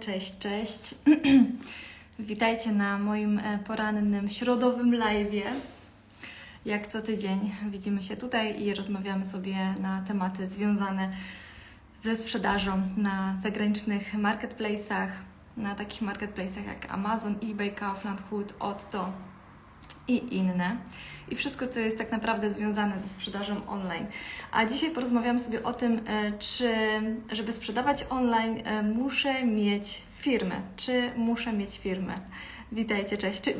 Cześć, cześć. Witajcie na moim e, porannym środowym live'ie. Jak co tydzień widzimy się tutaj i rozmawiamy sobie na tematy związane ze sprzedażą na zagranicznych marketplace'ach, na takich marketplace'ach jak Amazon, eBay, Kaufland, Hood, Otto i inne. I wszystko, co jest tak naprawdę związane ze sprzedażą online. A dzisiaj porozmawiamy sobie o tym, e, czy żeby sprzedawać online, e, muszę mieć firmę. Czy muszę mieć firmę? Witajcie, cześć. Czy,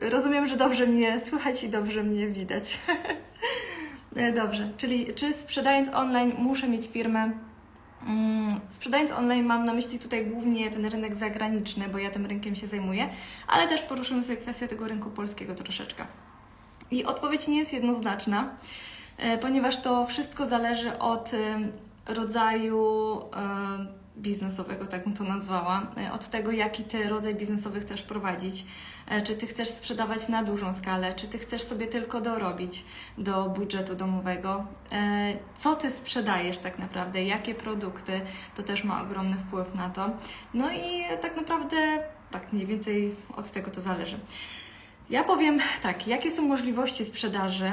rozumiem, że dobrze mnie słychać i dobrze mnie widać. E, Dobrze, czyli czy sprzedając online muszę mieć firmę? Mm, Sprzedając online mam na myśli tutaj głównie ten rynek zagraniczny, bo ja tym rynkiem się zajmuję, ale też poruszymy sobie kwestię tego rynku polskiego troszeczkę. I odpowiedź nie jest jednoznaczna, e, ponieważ to wszystko zależy od rodzaju biznesowego, tak bym to nazwała, e, od tego, jaki ty rodzaj biznesowy chcesz prowadzić. E, Czy ty chcesz sprzedawać na dużą skalę, czy ty chcesz sobie tylko dorobić do budżetu domowego. E, Co ty sprzedajesz tak naprawdę, jakie produkty, to też ma ogromny wpływ na to. No i tak naprawdę tak mniej więcej od tego to zależy. Ja powiem tak, jakie są możliwości sprzedaży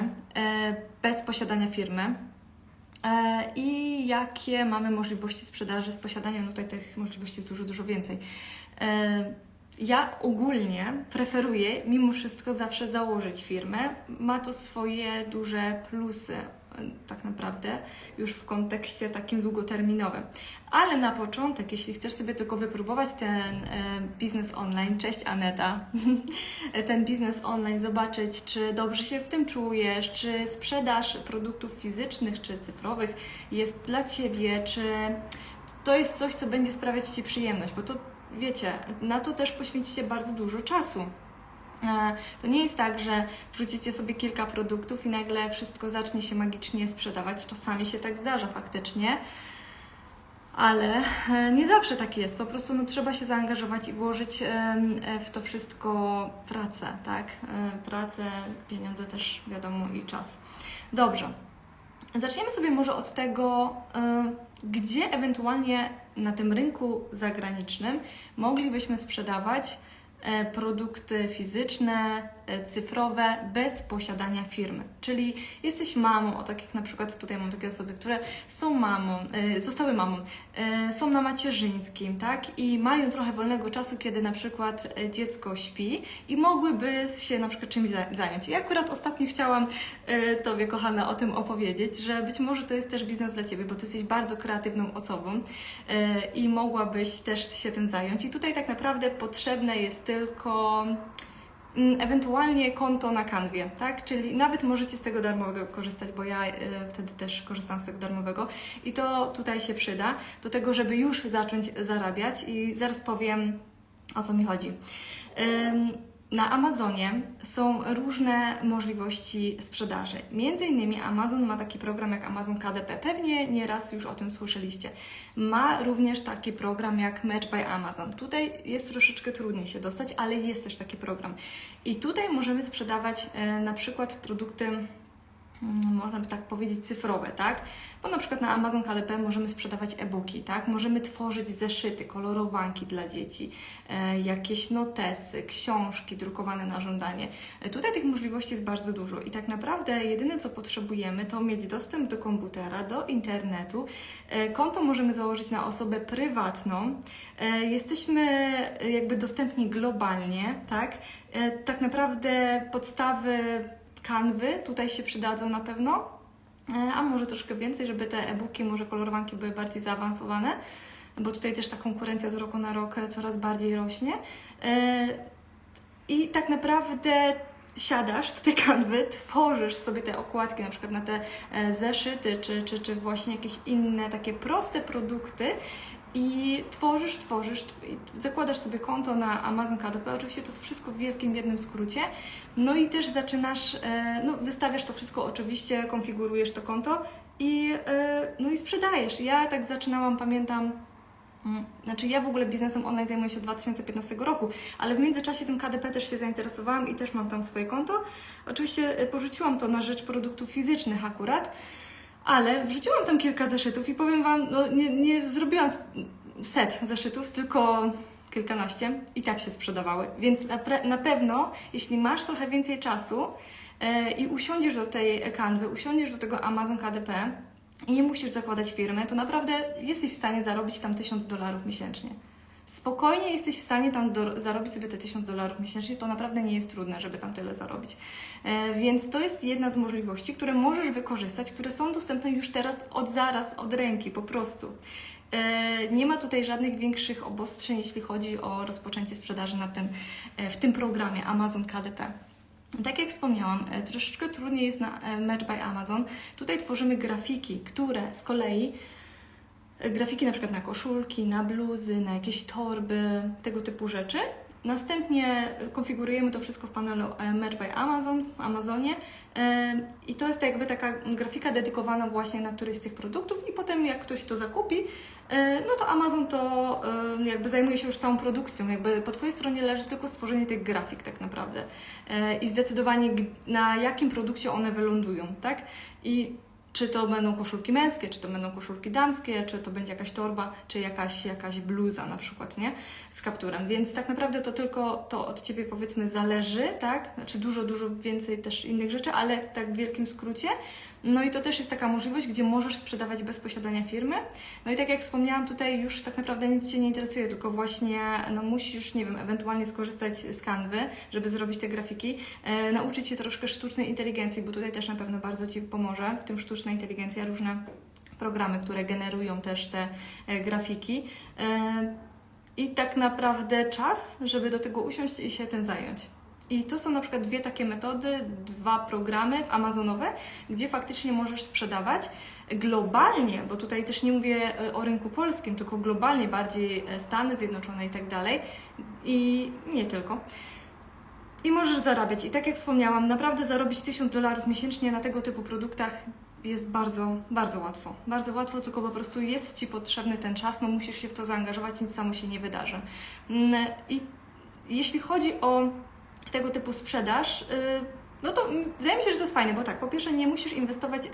bez posiadania firmy i jakie mamy możliwości sprzedaży z posiadaniem, no tutaj tych możliwości jest dużo, dużo więcej. E, ja ogólnie preferuję mimo wszystko zawsze założyć firmę. Ma to swoje duże plusy e, tak naprawdę już w kontekście takim długoterminowym. Ale na początek, jeśli chcesz sobie tylko wypróbować ten e, biznes online, cześć Aneta, ten biznes online, zobaczyć, czy dobrze się w tym czujesz, czy sprzedaż produktów fizycznych czy cyfrowych jest dla Ciebie, czy to jest coś, co będzie sprawiać Ci przyjemność, bo to wiecie, na to też poświęcicie bardzo dużo czasu. E, To nie jest tak, że wrzucicie sobie kilka produktów i nagle wszystko zacznie się magicznie sprzedawać. Czasami się tak zdarza faktycznie, ale e, nie zawsze tak jest. Po prostu no, trzeba się zaangażować i włożyć e, w to wszystko pracę, tak? Pracę, pieniądze też wiadomo i czas. Dobrze. Zaczniemy sobie może od tego, gdzie ewentualnie na tym rynku zagranicznym moglibyśmy sprzedawać produkty fizyczne, e, cyfrowe bez posiadania firmy. Czyli jesteś mamą, o tak jak na przykład tutaj mam takie osoby, które są mamą, e, zostały mamą, e, są na macierzyńskim, tak? I mają trochę wolnego czasu, kiedy na przykład e, dziecko śpi i mogłyby się na przykład czymś za- zająć. I akurat ostatnio chciałam e, Tobie, kochana, o tym opowiedzieć, że być może to jest też biznes dla Ciebie, bo Ty jesteś bardzo kreatywną osobą e, i mogłabyś też się tym zająć. I tutaj tak naprawdę potrzebne jest tylko ewentualnie konto na kanwie, tak? Czyli nawet możecie z tego darmowego korzystać, bo ja e, wtedy też korzystam z tego darmowego i to tutaj się przyda do tego, żeby już zacząć zarabiać i zaraz powiem o co mi chodzi. Na Amazonie są różne możliwości sprzedaży. Między innymi Amazon ma taki program jak Amazon KDP. Pewnie nieraz już o tym słyszeliście. Ma również taki program jak Match by Amazon. Tutaj jest troszeczkę trudniej się dostać, ale jest też taki program. I tutaj możemy sprzedawać e, na przykład produkty można by tak powiedzieć, cyfrowe, tak? Bo na przykład na Amazon KDP możemy sprzedawać e-booki, tak? Możemy tworzyć zeszyty, kolorowanki dla dzieci, e, jakieś notesy, książki drukowane na żądanie. E, tutaj tych możliwości jest bardzo dużo i tak naprawdę jedyne co potrzebujemy to mieć dostęp do komputera, do internetu. E, konto możemy założyć na osobę prywatną. Jesteśmy jakby dostępni globalnie, tak? Tak naprawdę podstawy kanwy tutaj się przydadzą na pewno, e, a może troszkę więcej, żeby te e-booki, może kolorowanki były bardziej zaawansowane, bo tutaj też ta konkurencja z roku na rok coraz bardziej rośnie. E, I tak naprawdę siadasz do tej kanwy, tworzysz sobie te okładki, na przykład na te e, zeszyty, czy, czy, czy właśnie jakieś inne takie proste produkty i tworzysz, tworzysz, zakładasz sobie konto na Amazon KDP. Oczywiście to jest wszystko w wielkim jednym skrócie. No i też zaczynasz, e, no wystawiasz to wszystko oczywiście, konfigurujesz to konto i, e, no i sprzedajesz. Ja tak zaczynałam, pamiętam, Mm, Znaczy ja w ogóle biznesem online zajmuję się od 2015 roku, ale w międzyczasie tym KDP też się zainteresowałam i też mam tam swoje konto. Oczywiście e, porzuciłam to na rzecz produktów fizycznych akurat, ale wrzuciłam tam kilka zeszytów i powiem Wam, no nie, nie zrobiłam set zeszytów, tylko kilkanaście i tak się sprzedawały. Więc na, na pewno, jeśli masz trochę więcej czasu e, i usiądziesz do tej kanwy, usiądziesz do tego Amazon KDP i nie musisz zakładać firmy, to naprawdę jesteś w stanie zarobić tam 1000 dolarów miesięcznie. Spokojnie jesteś w stanie tam do, zarobić sobie te 1000 dolarów miesięcznie, to naprawdę nie jest trudne, żeby tam tyle zarobić. E, więc to jest jedna z możliwości, które możesz wykorzystać, które są dostępne już teraz od zaraz, od ręki po prostu. E, nie ma tutaj żadnych większych obostrzeń, jeśli chodzi o rozpoczęcie sprzedaży na tym, e, w tym programie Amazon KDP. Tak jak wspomniałam, e, troszeczkę trudniej jest na e, Match by Amazon. Tutaj tworzymy grafiki, które z kolei grafiki na przykład na koszulki, na bluzy, na jakieś torby, tego typu rzeczy. Następnie konfigurujemy to wszystko w panelu e, Match by Amazon w Amazonie E, i to jest jakby taka grafika dedykowana właśnie na któryś z tych produktów i potem jak ktoś to zakupi, e, no to Amazon to jakby zajmuje się już całą produkcją, jakby po Twojej stronie leży tylko stworzenie tych grafik tak naprawdę i zdecydowanie na jakim produkcie one wylądują, tak? I czy to będą koszulki męskie, czy to będą koszulki damskie, czy to będzie jakaś torba, czy jakaś, jakaś bluza na przykład, nie? Z kapturem. Więc tak naprawdę to tylko to od Ciebie powiedzmy zależy, tak? Znaczy dużo, dużo więcej też innych rzeczy, ale tak w wielkim skrócie. No i to też jest taka możliwość, gdzie możesz sprzedawać bez posiadania firmy. No i tak jak wspomniałam, tutaj już tak naprawdę nic Cię nie interesuje, tylko właśnie no musisz, nie wiem, ewentualnie skorzystać z kanwy, żeby zrobić te grafiki, e, nauczyć się troszkę sztucznej inteligencji, bo tutaj też na pewno bardzo Ci pomoże, w tym sztuczna inteligencja, różne programy, które generują też te e, grafiki. E, I tak naprawdę czas, żeby do tego usiąść i się tym zająć. I to są na przykład dwie takie metody, dwa programy amazonowe, gdzie faktycznie możesz sprzedawać globalnie, bo tutaj też nie mówię e, o rynku polskim, tylko globalnie, bardziej e, Stany Zjednoczone i tak dalej. I nie tylko. I możesz zarabiać. I tak jak wspomniałam, naprawdę zarobić 1000 dolarów miesięcznie na tego typu produktach jest bardzo, bardzo łatwo. Bardzo łatwo, tylko po prostu jest Ci potrzebny ten czas, no musisz się w to zaangażować, nic samo się nie wydarzy. Mm, I jeśli chodzi o tego typu sprzedaż, y, no to wydaje mi się, że to jest fajne, bo tak, po pierwsze nie musisz inwestować y,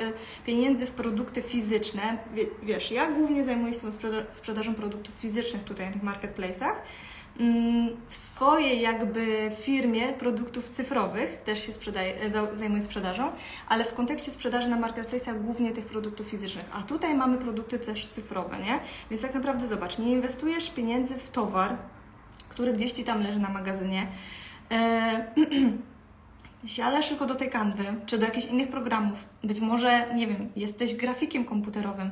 pieniędzy w produkty fizyczne. Wie- Wiesz, ja głównie zajmuję się sprzeda- sprzedażą produktów fizycznych tutaj na tych marketplace'ach. Mm, W swojej jakby firmie produktów cyfrowych też się za- zajmuję sprzedażą, ale w kontekście sprzedaży na marketplace'ach głównie tych produktów fizycznych. A tutaj mamy produkty też cyfrowe, nie? Więc tak naprawdę zobacz, nie inwestujesz pieniędzy w towar, który gdzieś Ci tam leży na magazynie. E, Siadasz tylko do tej kanwy, czy do jakichś innych programów. Być może, nie wiem, jesteś grafikiem komputerowym,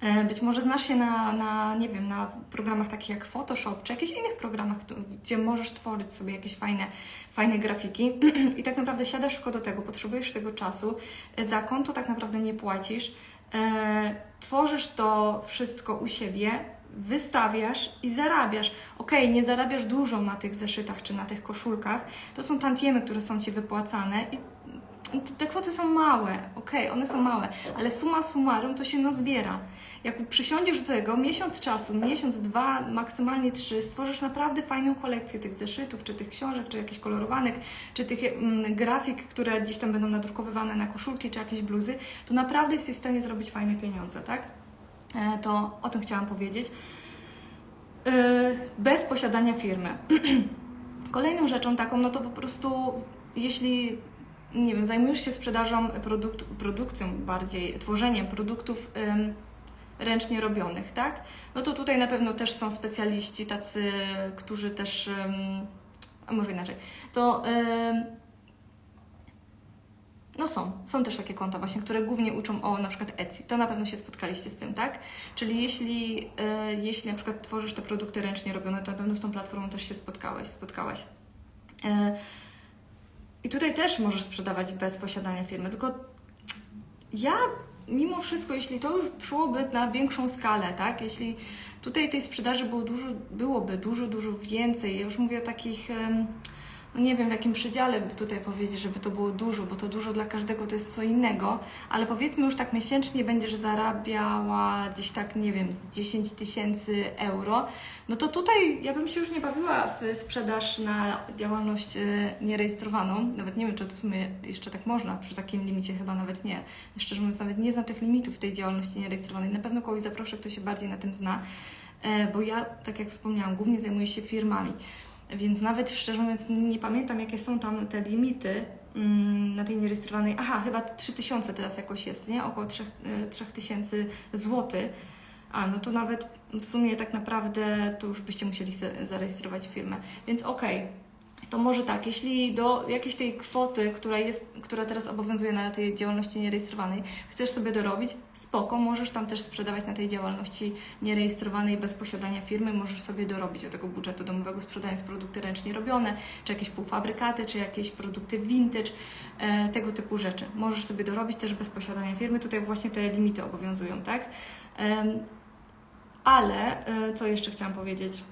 e, być może znasz się na, na, nie wiem, na programach takich jak Photoshop, czy jakichś innych programach, gdzie możesz tworzyć sobie jakieś fajne, fajne grafiki. I tak naprawdę siadasz tylko do tego, potrzebujesz tego czasu, e, za konto tak naprawdę nie płacisz, tworzysz to wszystko u siebie, wystawiasz i zarabiasz. Okej, nie zarabiasz dużo na tych zeszytach czy na tych koszulkach, to są tantiemy, które są Ci wypłacane i te kwoty są małe, okej, one są małe, ale suma summarum to się nazbiera. Jak przysiądziesz do tego miesiąc czasu, miesiąc, dwa, maksymalnie trzy, stworzysz naprawdę fajną kolekcję tych zeszytów, czy tych książek, czy jakichś kolorowanek, czy tych mm, grafik, które gdzieś tam będą nadrukowywane na koszulki, czy jakieś bluzy, to naprawdę jesteś w stanie zrobić fajne pieniądze, tak? E, To o tym chciałam powiedzieć. E, Bez posiadania firmy. Kolejną rzeczą taką, no to po prostu, jeśli nie wiem, zajmujesz się sprzedażą, produkt, produkcją bardziej, tworzeniem produktów ym, ręcznie robionych, tak? No to tutaj na pewno też są specjaliści, tacy, którzy też, ym, a może inaczej, to ym, no są, są też takie konta właśnie, które głównie uczą o na przykład Etsy. To na pewno się spotkaliście z tym, tak? Czyli jeśli, y, jeśli na przykład tworzysz te produkty ręcznie robione, to na pewno z tą platformą też się spotkałeś, spotkałaś. Y, I tutaj też możesz sprzedawać bez posiadania firmy, tylko ja mimo wszystko, jeśli to już szłoby na większą skalę, tak? Jeśli tutaj tej sprzedaży było dużo, byłoby dużo, dużo więcej, ja już mówię o takich, nie wiem w jakim przedziale by tutaj powiedzieć, żeby to było dużo, bo to dużo dla każdego to jest co innego, ale powiedzmy już tak miesięcznie będziesz zarabiała gdzieś tak, nie wiem, z 10 tysięcy euro, no to tutaj ja bym się już nie bawiła w sprzedaż na działalność e, nierejestrowaną. Nawet nie wiem, czy to w sumie jeszcze tak można, przy takim limicie chyba nawet nie. Szczerze mówiąc, nawet nie znam tych limitów tej działalności nierejestrowanej. Na pewno kogoś zaproszę, kto się bardziej na tym zna. e, bo ja, tak jak wspomniałam, głównie zajmuję się firmami. Więc nawet szczerze mówiąc, nie pamiętam, jakie są tam te limity mm, na tej nierejestrowanej. Aha, chyba 3000 teraz jakoś jest, nie? Około 3, e, 3000 złotych. A, no to nawet w sumie tak naprawdę to już byście musieli zarejestrować firmę. Więc okej, to może tak, jeśli do jakiejś tej kwoty, która, jest, która teraz obowiązuje na tej działalności nierejestrowanej, chcesz sobie dorobić, spoko, możesz tam też sprzedawać na tej działalności nierejestrowanej bez posiadania firmy, możesz sobie dorobić do tego budżetu domowego, sprzedając produkty ręcznie robione, czy jakieś półfabrykaty, czy jakieś produkty vintage, e, tego typu rzeczy. Możesz sobie dorobić też bez posiadania firmy, tutaj właśnie te limity obowiązują, tak? Ale, e, co jeszcze chciałam powiedzieć?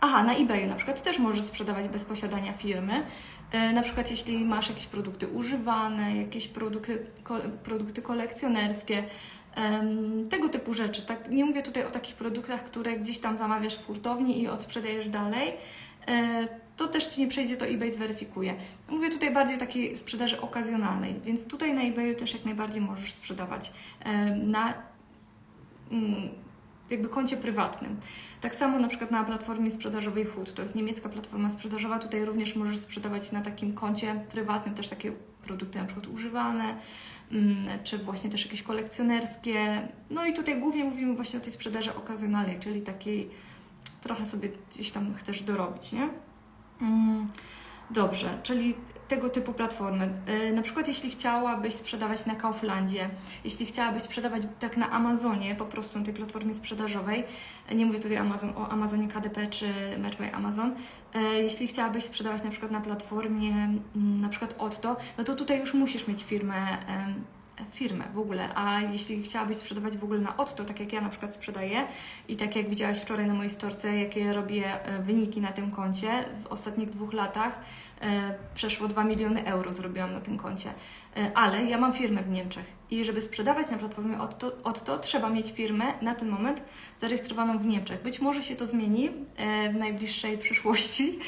Aha, na eBayu na przykład też możesz sprzedawać bez posiadania firmy. E, Na przykład jeśli masz jakieś produkty używane, jakieś produkty, produkty kolekcjonerskie, tego typu rzeczy. Tak, nie mówię tutaj o takich produktach, które gdzieś tam zamawiasz w hurtowni i odsprzedajesz dalej. E, To też Ci nie przejdzie, to eBay zweryfikuje. Mówię tutaj bardziej o takiej sprzedaży okazjonalnej, więc tutaj na eBayu też jak najbardziej możesz sprzedawać em, na mm, jakby koncie prywatnym. Tak samo na przykład na platformie sprzedażowej HUD, to jest niemiecka platforma sprzedażowa, tutaj również możesz sprzedawać na takim koncie prywatnym też takie produkty na przykład używane, mm, czy właśnie też jakieś kolekcjonerskie. No i tutaj głównie mówimy właśnie o tej sprzedaży okazjonalnej, czyli takiej trochę sobie gdzieś tam chcesz dorobić, nie? Mm, Dobrze, czyli tego typu platformy. Yy, Na przykład jeśli chciałabyś sprzedawać na Kauflandzie, jeśli chciałabyś sprzedawać tak na Amazonie, po prostu na tej platformie sprzedażowej, nie mówię tutaj Amazon, o Amazonie KDP czy Match by Amazon, yy, jeśli chciałabyś sprzedawać na przykład na platformie mm, na przykład Otto, no to tutaj już musisz mieć firmę, firmę w ogóle, a jeśli chciałabyś sprzedawać w ogóle na Otto, tak jak ja na przykład sprzedaję i tak jak widziałaś wczoraj na mojej storce, jakie robię e, wyniki na tym koncie, w ostatnich dwóch latach e, przeszło 2 miliony euro zrobiłam na tym koncie. E, Ale ja mam firmę w Niemczech i żeby sprzedawać na platformie Otto, Otto trzeba mieć firmę na ten moment zarejestrowaną w Niemczech. Być może się to zmieni w najbliższej przyszłości,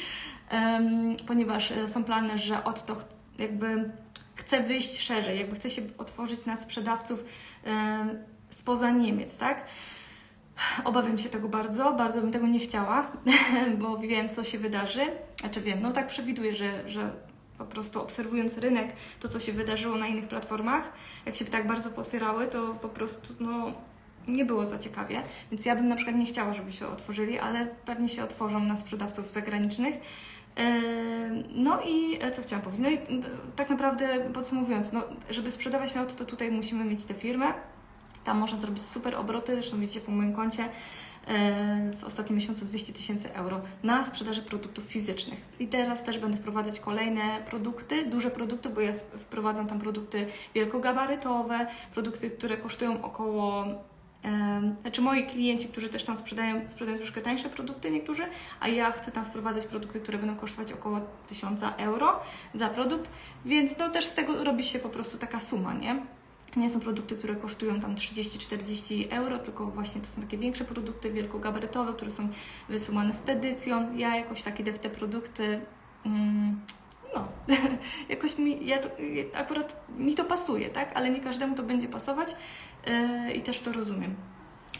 ponieważ są plany, że Otto jakby chce wyjść szerzej, jakby chce się otworzyć na sprzedawców spoza Niemiec, tak? Obawiam się tego bardzo, bardzo bym tego nie chciała, bo wiem, co się wydarzy. Znaczy wiem, no tak przewiduję, że, że po prostu obserwując rynek, to co się wydarzyło na innych platformach, jak się tak bardzo potwierały, to po prostu no, nie było za ciekawie. Więc ja bym na przykład nie chciała, żeby się otworzyli, ale pewnie się otworzą na sprzedawców zagranicznych. Eee, No i e, co chciałam powiedzieć? No i tak naprawdę podsumowując, no, żeby sprzedawać na to tutaj musimy mieć tę firmę. Tam można zrobić super obroty, zresztą widzicie po moim koncie e, w ostatnim miesiącu 200 tysięcy euro na sprzedaży produktów fizycznych. I teraz też będę wprowadzać kolejne produkty, duże produkty, bo ja wprowadzam tam produkty wielkogabarytowe, produkty, które kosztują około Znaczy moi klienci, którzy też tam sprzedają, sprzedają troszkę tańsze produkty niektórzy, a ja chcę tam wprowadzać produkty, które będą kosztować około 1000 euro za produkt, więc no też z tego robi się po prostu taka suma, nie? Nie są produkty, które kosztują tam 30-40 euro, tylko właśnie to są takie większe produkty, wielkogabarytowe, które są wysyłane z pedycją. Ja jakoś tak idę w te produkty. Mm, no, jakoś mi, ja to, akurat mi to pasuje, tak? Ale nie każdemu to będzie pasować i też to rozumiem.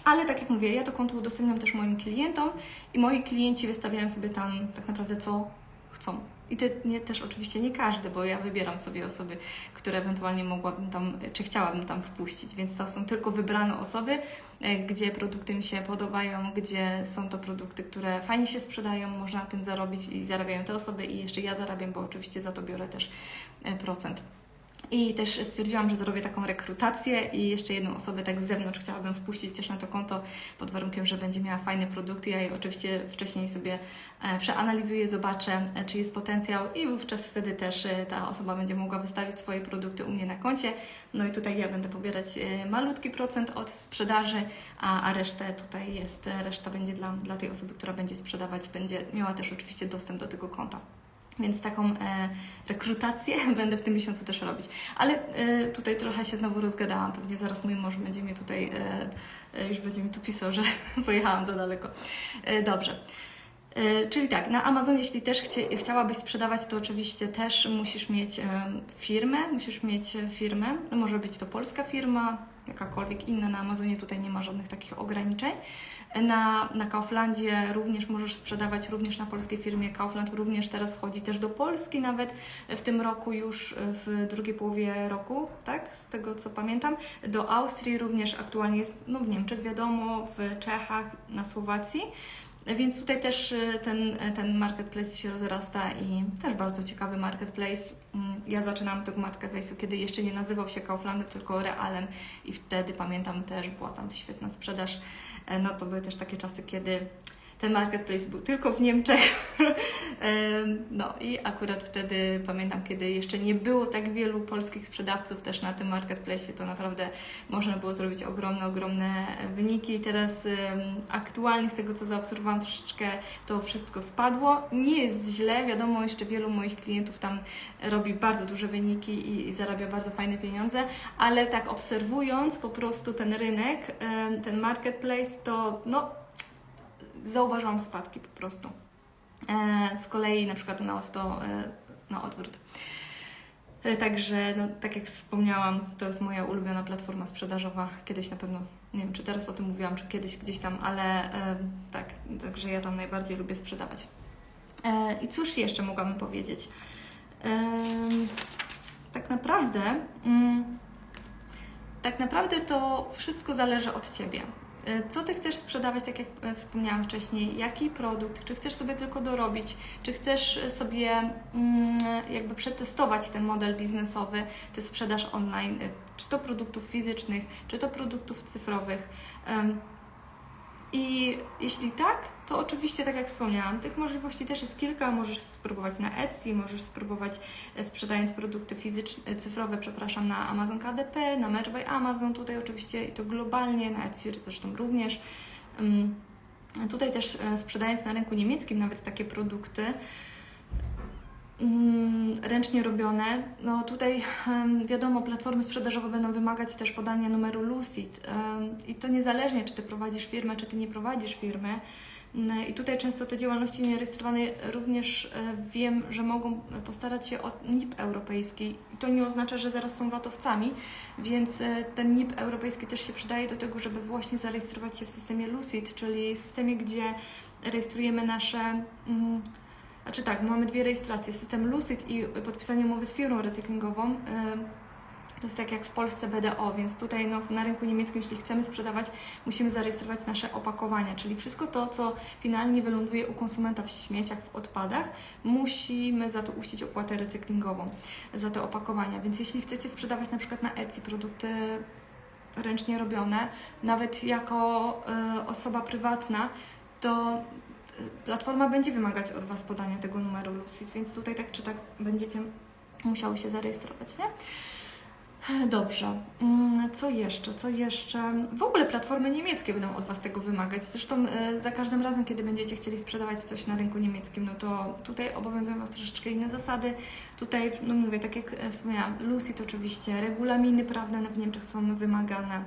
Ale tak jak mówię, ja to konto udostępniam też moim klientom i moi klienci wystawiają sobie tam tak naprawdę co chcą. I te, nie, też oczywiście nie każdy, bo ja wybieram sobie osoby, które ewentualnie mogłabym tam, czy chciałabym tam wpuścić, więc to są tylko wybrane osoby, e, gdzie produkty mi się podobają, gdzie są to produkty, które fajnie się sprzedają, można na tym zarobić i zarabiają te osoby i jeszcze ja zarabiam, bo oczywiście za to biorę też e, procent. I też stwierdziłam, że zrobię taką rekrutację i jeszcze jedną osobę tak z zewnątrz chciałabym wpuścić też na to konto pod warunkiem, że będzie miała fajny produkt. Ja je oczywiście wcześniej sobie e, przeanalizuję, zobaczę, e, czy jest potencjał i wówczas wtedy też e, ta osoba będzie mogła wystawić swoje produkty u mnie na koncie. No i tutaj ja będę pobierać malutki procent od sprzedaży, a, a resztę tutaj jest, reszta będzie dla, dla tej osoby, która będzie sprzedawać, będzie miała też oczywiście dostęp do tego konta. Więc taką e, rekrutację będę w tym miesiącu też robić. Ale e, tutaj trochę się znowu rozgadałam. Pewnie zaraz mój mąż będzie mi tutaj, e, e, już będzie mi tu pisał, że pojechałam za daleko. E, dobrze. E, Czyli tak, na Amazonie, jeśli też chcie, chciałabyś sprzedawać, to oczywiście też musisz mieć e, firmę, musisz mieć firmę. No, może być to polska firma, jakakolwiek inna na Amazonie, tutaj nie ma żadnych takich ograniczeń. Na, na Kauflandzie również możesz sprzedawać, również na polskiej firmie Kaufland, również teraz wchodzi też do Polski nawet w tym roku już w drugiej połowie roku, tak, z tego co pamiętam. Do Austrii również aktualnie jest, no w Niemczech wiadomo, w Czechach, na Słowacji. Więc tutaj też y, ten, ten marketplace się rozrasta i też bardzo ciekawy marketplace. Ja zaczynałam tego marketplace'u, kiedy jeszcze nie nazywał się Kauflandem, tylko Realem i wtedy pamiętam też, była tam świetna sprzedaż. E, no to były też takie czasy, kiedy ten marketplace był tylko w Niemczech. no i akurat wtedy pamiętam, kiedy jeszcze nie było tak wielu polskich sprzedawców też na tym marketplace, to naprawdę można było zrobić ogromne, ogromne wyniki. Teraz aktualnie z tego, co zaobserwowałam, troszeczkę to wszystko spadło. Nie jest źle, wiadomo, jeszcze wielu moich klientów tam robi bardzo duże wyniki i, i zarabia bardzo fajne pieniądze, ale tak obserwując po prostu ten rynek, ten marketplace, to no zauważyłam spadki po prostu. E, z kolei na przykład na to e, na odwrót. E, także, no, tak jak wspomniałam, to jest moja ulubiona platforma sprzedażowa. Kiedyś na pewno, nie wiem czy teraz o tym mówiłam, czy kiedyś gdzieś tam, ale tak, także ja tam najbardziej lubię sprzedawać. I cóż jeszcze mogłabym powiedzieć? tak naprawdę, mm, tak naprawdę to wszystko zależy od Ciebie. Co Ty chcesz sprzedawać, tak jak e, wspomniałam wcześniej? Jaki produkt? Czy chcesz sobie tylko dorobić? Czy chcesz sobie mm, jakby przetestować ten model biznesowy, ty sprzedaż online? E, czy to produktów fizycznych, czy to produktów cyfrowych? I jeśli tak, to oczywiście, tak jak wspomniałam, tych możliwości też jest kilka. Możesz spróbować na Etsy, możesz spróbować e, sprzedając produkty fizyczne, e, cyfrowe, przepraszam, na Amazon KDP, na Match by Amazon, tutaj oczywiście i to globalnie, na Etsy zresztą również. Tutaj też e, sprzedając na rynku niemieckim nawet takie produkty, ręcznie robione. No tutaj wiadomo, platformy sprzedażowe będą wymagać też podania numeru Lucid i to niezależnie, czy Ty prowadzisz firmę, czy Ty nie prowadzisz firmy. I tutaj często te działalności nierejestrowane również e, wiem, że mogą postarać się o NIP europejski. To nie oznacza, że zaraz są watowcami, więc e, ten NIP europejski też się przydaje do tego, żeby właśnie zarejestrować się w systemie Lucid, czyli systemie, gdzie rejestrujemy nasze. Mm, znaczy tak, mamy dwie rejestracje, system Lucid i podpisanie umowy z firmą recyklingową. To jest tak jak w Polsce BDO, więc tutaj no, na rynku niemieckim, jeśli chcemy sprzedawać, musimy zarejestrować nasze opakowania, czyli wszystko to, co finalnie wyląduje u konsumenta w śmieciach, w odpadach, musimy za to uścić opłatę recyklingową, za te opakowania. Więc jeśli chcecie sprzedawać na przykład na Etsy produkty ręcznie robione, nawet jako y, osoba prywatna, to platforma będzie wymagać od Was podania tego numeru Lucid, więc tutaj tak czy tak będziecie musiały się zarejestrować, nie? Dobrze. Mm, co jeszcze? Co jeszcze? W ogóle platformy niemieckie będą od Was tego wymagać. Zresztą e, za każdym razem, kiedy będziecie chcieli sprzedawać coś na rynku niemieckim, no to tutaj obowiązują Was troszeczkę inne zasady. Tutaj, no mówię, tak jak e, wspomniałam, Lucid oczywiście, regulaminy prawne w Niemczech są wymagane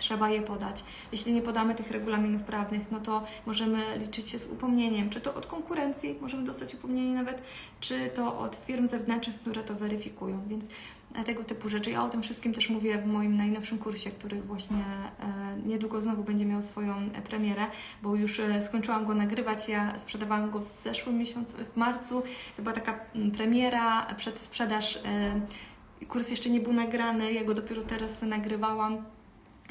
trzeba je podać. Jeśli nie podamy tych regulaminów prawnych, no to możemy liczyć się z upomnieniem, czy to od konkurencji, możemy dostać upomnienie nawet, czy to od firm zewnętrznych, które to weryfikują, więc tego typu rzeczy. Ja o tym wszystkim też mówię w moim najnowszym kursie, który właśnie e, niedługo znowu będzie miał swoją e, premierę, bo już skończyłam go nagrywać. Ja sprzedawałam go w zeszłym miesiącu, w marcu. To była taka premiera, przedsprzedaż. Kurs jeszcze nie był nagrany, ja go dopiero teraz nagrywałam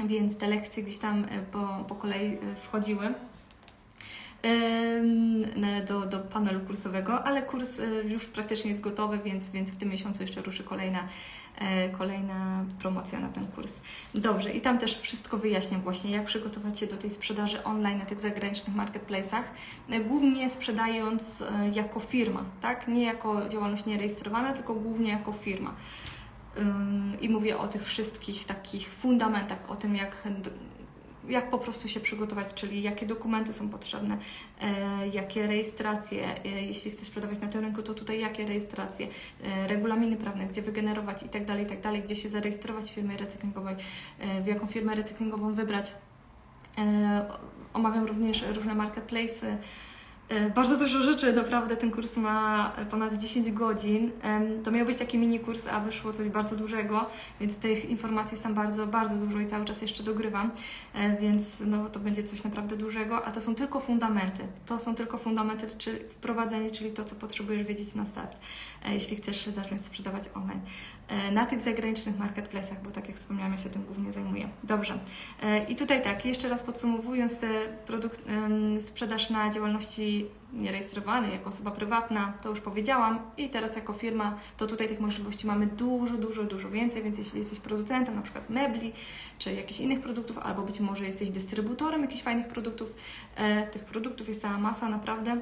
więc te lekcje gdzieś tam e, po, po kolei e, wchodziły do, do panelu kursowego, ale kurs e, już praktycznie jest gotowy, więc, więc w tym miesiącu jeszcze ruszy kolejna, kolejna promocja na ten kurs. Dobrze, i tam też wszystko wyjaśniam właśnie, jak przygotować się do tej sprzedaży online na tych zagranicznych marketplace'ach, głównie sprzedając jako firma, tak? Nie jako działalność nierejestrowana, tylko głównie jako firma i mówię o tych wszystkich takich fundamentach, o tym, jak, jak po prostu się przygotować, czyli jakie dokumenty są potrzebne, e, jakie rejestracje, e, jeśli chcesz sprzedawać na tym rynku, to tutaj jakie rejestracje, e, regulaminy prawne, gdzie wygenerować i tak dalej, i tak gdzie się zarejestrować w firmie recyklingowej, w jaką firmę recyklingową wybrać. Omawiam również różne marketplace Bardzo dużo rzeczy, naprawdę ten kurs ma e, ponad 10 godzin. To miał być taki mini kurs, a wyszło coś bardzo dużego, więc tych informacji jest tam bardzo, bardzo dużo i cały czas jeszcze dogrywam, E, więc no, to będzie coś naprawdę dużego, a to są tylko fundamenty. To są tylko fundamenty, czyli wprowadzenie, czyli to, co potrzebujesz wiedzieć na start, e, jeśli chcesz zacząć sprzedawać online. E, Na tych zagranicznych marketplace'ach, bo tak jak wspomniałam, ja się tym głównie zajmuję. Dobrze. E, I tutaj tak, jeszcze raz podsumowując, produkt, sprzedaż na działalności nierejestrowanej, jako osoba prywatna, to już powiedziałam, i teraz jako firma, to tutaj tych możliwości mamy dużo, dużo, dużo więcej, więc jeśli jesteś producentem na przykład mebli, czy jakichś innych produktów, albo być może jesteś dystrybutorem jakichś fajnych produktów, e, tych produktów jest cała masa naprawdę.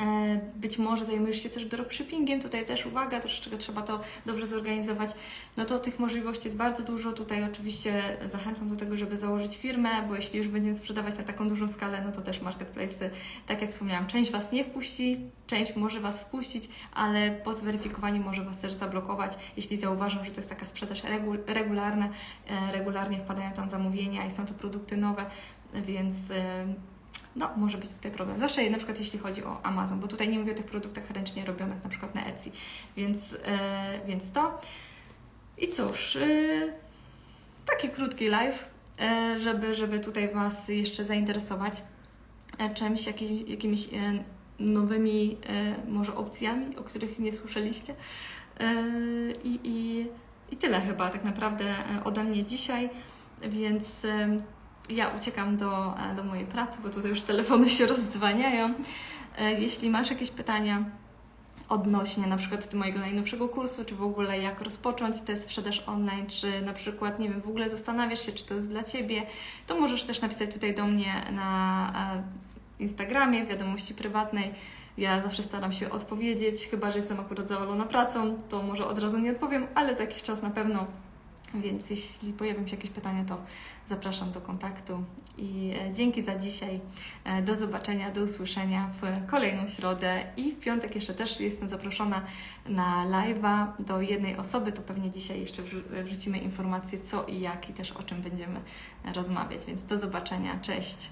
E, Być może zajmujesz się też dropshippingiem, tutaj też uwaga, troszeczkę trzeba to dobrze zorganizować. No to tych możliwości jest bardzo dużo. Tutaj oczywiście zachęcam do tego, żeby założyć firmę, bo jeśli już będziemy sprzedawać na taką dużą skalę, no to też marketplace, tak jak wspomniałam, część Was nie wpuści, część może Was wpuścić, ale po zweryfikowaniu może Was też zablokować, jeśli zauważą, że to jest taka sprzedaż regu- regularna, e, regularnie wpadają tam zamówienia i są to produkty nowe, więc e, no, może być tutaj problem. Zwłaszcza na przykład jeśli chodzi o Amazon, bo tutaj nie mówię o tych produktach ręcznie robionych na przykład na Etsy. Więc, e, więc to. I cóż, e, taki krótki live, e, żeby, żeby tutaj Was jeszcze zainteresować czymś, jakimi, jakimiś nowymi może opcjami, o których nie słyszeliście. I, i, I tyle chyba tak naprawdę ode mnie dzisiaj, więc ja uciekam do, e, do mojej pracy, bo tutaj już telefony się rozdzwaniają. E, Jeśli masz jakieś pytania odnośnie na przykład mojego najnowszego kursu, czy w ogóle jak rozpocząć tę sprzedaż online, czy na przykład, nie wiem, w ogóle zastanawiasz się, czy to jest dla Ciebie, to możesz też napisać tutaj do mnie na e, Instagramie, wiadomości prywatnej. Ja zawsze staram się odpowiedzieć, chyba że jestem akurat zawalona pracą, to może od razu nie odpowiem, ale za jakiś czas na pewno. Więc jeśli pojawią się jakieś pytania, to zapraszam do kontaktu. I e, dzięki za dzisiaj. E, Do zobaczenia, do usłyszenia w kolejną środę. I w piątek jeszcze też jestem zaproszona na live'a do jednej osoby. To pewnie dzisiaj jeszcze wrzu- wrzucimy informacje co i jak i też o czym będziemy rozmawiać. Więc do zobaczenia. Cześć.